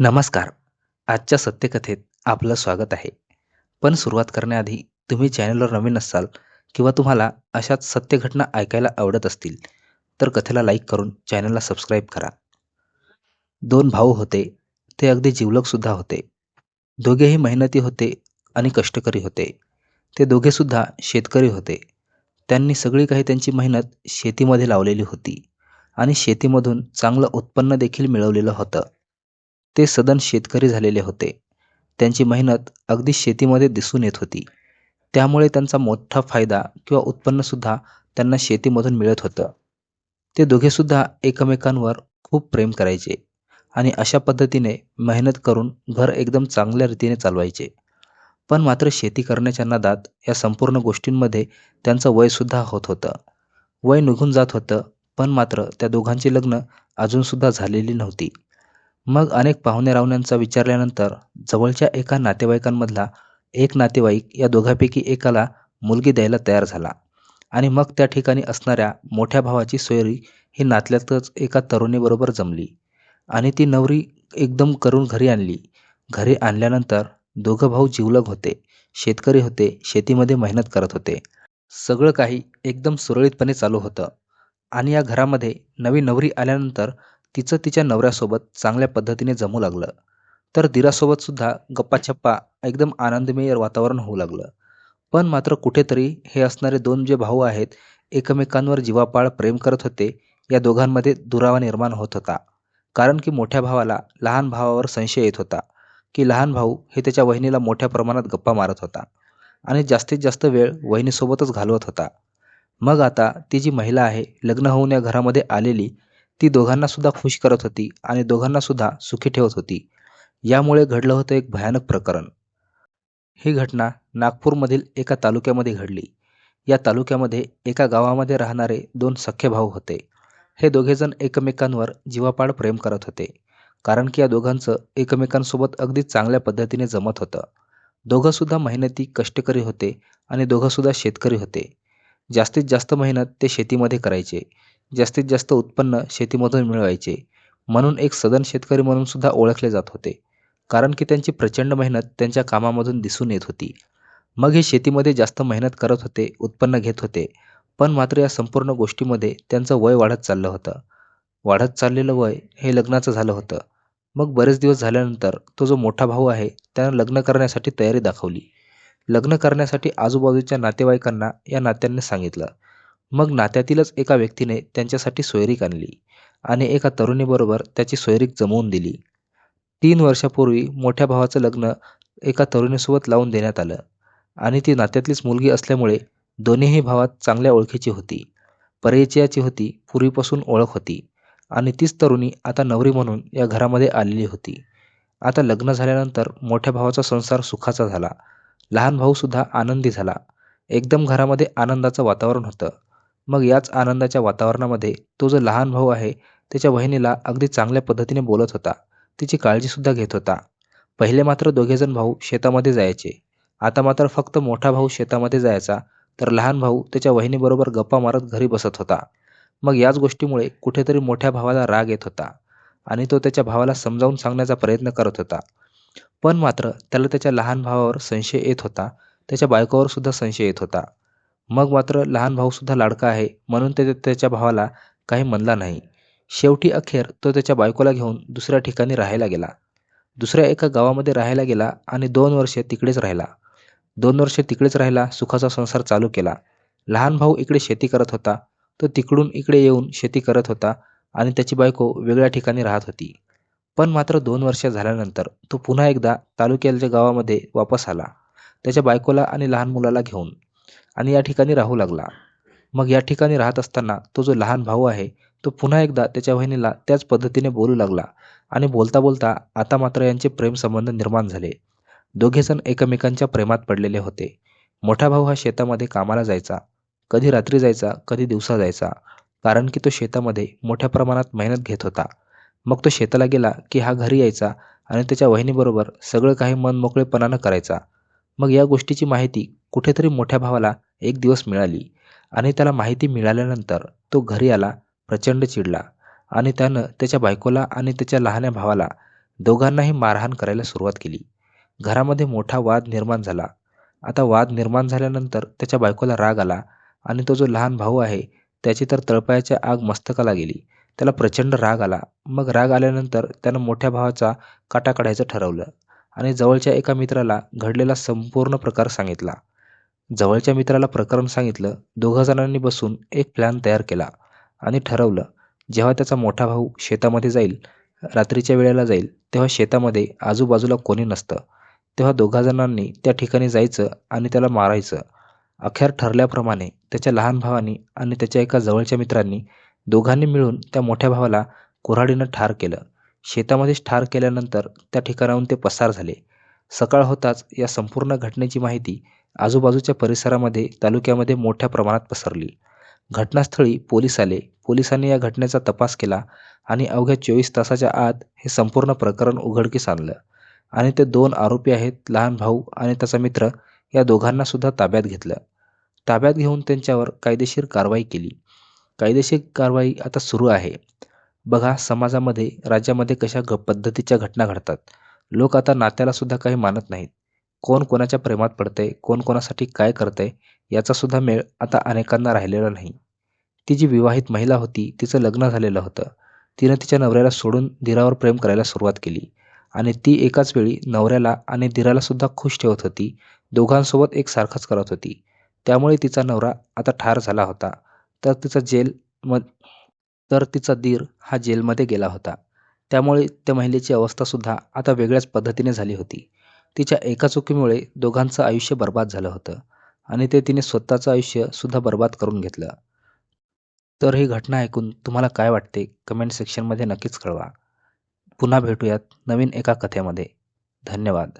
नमस्कार. आजच्या सत्यकथेत आपलं स्वागत आहे. पण सुरुवात करण्याआधी तुम्ही चॅनलवर नवीन असाल किंवा तुम्हाला अशाच सत्यघटना ऐकायला आवडत असतील तर कथेला लाईक करून चॅनलला सबस्क्राईब करा. दोन भाऊ होते ते अगदी जिवलकसुद्धा होते. दोघेही मेहनती होते आणि कष्टकरी होते. ते दोघेसुद्धा शेतकरी होते. त्यांनी सगळी काही त्यांची मेहनत शेतीमध्ये लावलेली होती आणि शेतीमधून चांगलं उत्पन्न देखील मिळवलेलं होतं. ते सदन शेतकरी झालेले होते. त्यांची मेहनत अगदी शेतीमध्ये दिसून येत होती. त्यामुळे त्यांचा मोठा फायदा किंवा उत्पन्नसुद्धा त्यांना शेतीमधून मिळत होतं. ते दोघेसुद्धा एकमेकांवर खूप प्रेम करायचे आणि अशा पद्धतीने मेहनत करून घर एकदम चांगल्या रीतीने चालवायचे. पण मात्र शेती करण्याच्या नादात या संपूर्ण गोष्टींमध्ये त्यांचं वयसुद्धा होत होतं. वय निघून जात होतं पण मात्र त्या दोघांची लग्न अजूनसुद्धा झालेली नव्हती. मग अनेक पाहुणे रावण्यांचा विचारल्यानंतर जवळच्या एका नातेवाईकांमधला एक नातेवाईक या दोघांपैकी एकाला मुलगी द्यायला तयार झाला आणि मग त्या ठिकाणी असणाऱ्या मोठ्या भावाची सोयरी ही नातल्यातच एका तरुणीबरोबर जमली आणि ती नवरी एकदम करून घरी आणली. घरी आणल्यानंतर दोघं भाऊ जिवलग होते शेतकरी होते शेतीमध्ये मेहनत करत होते. सगळं काही एकदम सुरळीतपणे चालू होतं आणि या घरामध्ये नवी नवरी आल्यानंतर तिचं तिच्या नवऱ्यासोबत चांगल्या पद्धतीने जमू लागलं. तर दिरासोबत सुद्धा गप्पाछप्पा एकदम आनंदमय वातावरण होऊ लागलं. पण मात्र कुठेतरी हे असणारे दोन जे भाऊ आहेत एकमेकांवर जीवापाळ प्रेम करत होते या दोघांमध्ये दुरावा निर्माण होत होता. कारण की मोठ्या भावाला लहान भावावर संशय येत होता की लहान भाऊ हे त्याच्या वहिनीला मोठ्या प्रमाणात गप्पा मारत होता आणि जास्तीत जास्त वेळ वहिनीसोबतच घालवत होता. मग आता ती जी महिला आहे लग्न होऊन या घरामध्ये आलेली ती दोघांना सुद्धा खुश करत होती आणि दोघांना सुद्धा सुखी ठेवत होती. यामुळे घडलं होतं एक भयानक प्रकरण. ही घटना नागपूरमधील एका तालुक्यामध्ये घडली. या तालुक्यामध्ये एका गावामध्ये राहणारे दोन सख्खे भाऊ होते. हे दोघेजण एकमेकांवर जीवापाड प्रेम करत होते. कारण की या दोघांचं एकमेकांसोबत अगदी चांगल्या पद्धतीने जमत होतं. दोघंसुद्धा मेहनती कष्टकरी होते आणि दोघंसुद्धा शेतकरी होते. जास्तीत जास्त मेहनत ते शेतीमध्ये करायचे. जास्तीत जास्त उत्पन्न शेतीमधून मिळवायचे. म्हणून एक सदन शेतकरी म्हणून सुद्धा ओळखले जात होते. कारण की त्यांची प्रचंड मेहनत त्यांच्या कामामधून दिसून येत होती. मग हे शेतीमध्ये जास्त मेहनत करत होते उत्पन्न घेत होते. पण मात्र या संपूर्ण गोष्टीमध्ये त्यांचं वय वाढत चाललं होतं. वाढत चाललेलं वय हे लग्नाचं झालं होतं. मग बरेच दिवस झाल्यानंतर तो जो मोठा भाऊ आहे त्यानं लग्न करण्यासाठी तयारी दाखवली. लग्न करण्यासाठी आजूबाजूच्या नातेवाईकांना या नात्यांनी सांगितलं. मग नात्यातीलच एका व्यक्तीने त्यांच्यासाठी सोयरीक आणली आणि एका तरुणीबरोबर त्याची सोयरीक जमवून दिली. तीन वर्षापूर्वी मोठ्या भावाचं लग्न एका तरुणीसोबत लावून देण्यात आलं आणि ती नात्यातलीच मुलगी असल्यामुळे दोन्हीही भावात चांगल्या ओळखीची होती. परिचयाची होती पूर्वीपासून ओळख होती आणि तीच तरुणी आता नवरी म्हणून या घरामध्ये आलेली होती. आता लग्न झाल्यानंतर मोठ्या भावाचा संसार सुखाचा झाला. लहान भाऊसुद्धा आनंदी झाला. एकदम घरामध्ये आनंदाचं वातावरण होतं. मग याच आनंदाच्या वातावरणामध्ये तो जो लहान भाऊ आहे त्याच्या बहिणीला अगदी चांगल्या पद्धतीने बोलत होता. तिची काळजीसुद्धा घेत होता. पहिले मात्र दोघेजण भाऊ शेतामध्ये जायचे. आता मात्र फक्त मोठा भाऊ शेतामध्ये जायचा तर लहान भाऊ त्याच्या वहिनीबरोबर गप्पा मारत घरी बसत होता. मग याच गोष्टीमुळे कुठेतरी मोठ्या भावाला राग येत होता आणि तो त्याच्या भावाला समजावून सांगण्याचा प्रयत्न करत होता. पण मात्र त्याला त्याच्या लहान भावावर संशय येत होता त्याच्या बायकोवर सुद्धा संशय येत होता. मग मात्र लहान भाऊसुद्धा लाडका आहे म्हणून ते त्याच्या भावाला काही म्हणला नाही. शेवटी अखेर तो त्याच्या बायकोला घेऊन दुसऱ्या ठिकाणी राहायला गेला. दुसऱ्या एका गावामध्ये राहायला गेला आणि दोन वर्षे तिकडेच राहिला. दोन वर्षे तिकडेच राहिला सुखाचा संसार चालू केला. लहान भाऊ इकडे शेती करत होता. तो तिकडून इकडे येऊन शेती करत होता आणि त्याची बायको वेगळ्या ठिकाणी राहत होती. पण मात्र दोन वर्ष झाल्यानंतर तो पुन्हा एकदा तालुक्याच्या गावामध्ये वापस आला. त्याच्या बायकोला आणि लहान मुलाला घेऊन. आणि या ठिकाणी राहू लागला. मग या ठिकाणी राहत असताना तो जो लहान भाऊ आहे तो पुन्हा एकदा त्याच्या वहिनीला त्याच पद्धतीने बोलू लागला आणि बोलता बोलता आता मात्र यांचे प्रेमसंबंध निर्माण झाले. दोघेजण एकमेकांच्या प्रेमात पडलेले होते. मोठा भाऊ हा शेतामध्ये कामाला जायचा. कधी रात्री जायचा कधी दिवसा जायचा. कारण की तो शेतामध्ये मोठ्या प्रमाणात मेहनत घेत होता. मग तो शेताला गेला की हा घरी यायचा आणि त्याच्या वहिनीबरोबर सगळं काही मनमोकळेपणानं करायचा. मग या गोष्टीची माहिती कुठेतरी मोठ्या भावाला एक दिवस मिळाली आणि त्याला माहिती मिळाल्यानंतर तो घरी आला प्रचंड चिडला आणि त्यानं त्याच्या बायकोला आणि त्याच्या लहान्या भावाला दोघांनाही मारहाण करायला सुरुवात केली. घरामध्ये मोठा वाद निर्माण झाला. आता वाद निर्माण झाल्यानंतर त्याच्या बायकोला राग आला आणि तो जो लहान भाऊ आहे त्याची तर तळपायाच्या आग मस्तकाला गेली. त्याला प्रचंड राग आला. मग राग आल्यानंतर त्यानं मोठ्या भावाचा काटा काढायचं ठरवलं आणि जवळच्या एका मित्राला घडलेला संपूर्ण प्रकार सांगितला. जवळच्या मित्राला प्रकरण सांगितलं दोघं जणांनी बसून एक प्लॅन तयार केला आणि ठरवलं जेव्हा त्याचा मोठा भाऊ शेतामध्ये जाईल रात्रीच्या वेळेला जाईल तेव्हा शेतामध्ये आजूबाजूला कोणी नसतं. तेव्हा दोघा जणांनी त्या ठिकाणी जायचं आणि त्याला मारायचं. अखेर ठरल्याप्रमाणे त्याच्या लहान भावानी आणि त्याच्या एका जवळच्या मित्रांनी दोघांनी मिळून त्या मोठ्या भावाला कुऱ्हाडीनं ठार केलं. शेतामध्येच ठार केल्यानंतर त्या ठिकाणाहून ते पसार झाले. सकाळ होताच या संपूर्ण घटनेची माहिती आजूबाजूच्या परिसरामध्ये तालुक्यामध्ये मोठ्या प्रमाणात पसरली. घटनास्थळी पोलीस आले. पोलिसांनी या घटनेचा तपास केला आणि अवघ्या चोवीस तासाच्या आत हे संपूर्ण प्रकरण उघडकीस आणलं. आणि ते दोन आरोपी आहेत लहान भाऊ आणि त्याचा मित्र या दोघांना सुद्धा ताब्यात घेतलं. ताब्यात घेऊन त्यांच्यावर कायदेशीर कारवाई केली. कायदेशीर कारवाई आता सुरू आहे. बघा समाजामध्ये राज्यामध्ये कशा ग पद्धतीच्या घटना घडतात. लोक आता नात्याला सुद्धा काही मानत नाहीत. कोण कोणाच्या प्रेमात पडतंय कोण कोणासाठी काय करतंय याचा सुद्धा मेळ आता अनेकांना राहिलेला नाही. ती जी विवाहित महिला होती तिचं लग्न झालेलं होतं. तिनं तिच्या नवऱ्याला सोडून धीरावर प्रेम करायला सुरुवात केली. आणि ती एकाच वेळी नवऱ्याला आणि धीराला सुद्धा खुश ठेवत होती दोघांसोबत एक सारखंच करत होती. त्यामुळे तिचा नवरा आता ठार झाला होता. तर तिचा जेल म तर तिचा दीर हा जेलमध्ये गेला होता. त्यामुळे त्या महिलेची अवस्थासुद्धा आता वेगळ्याच पद्धतीने झाली होती. तिच्या एका चुकीमुळे दोघांचं आयुष्य बर्बाद झालं होतं आणि ते तिने स्वतःचं आयुष्यसुद्धा बर्बाद करून घेतलं. तर ही घटना ऐकून तुम्हाला काय वाटते? कमेंट सेक्शनमध्ये नक्कीच कळवा. पुन्हा भेटूयात नवीन एका कथेमध्ये. धन्यवाद.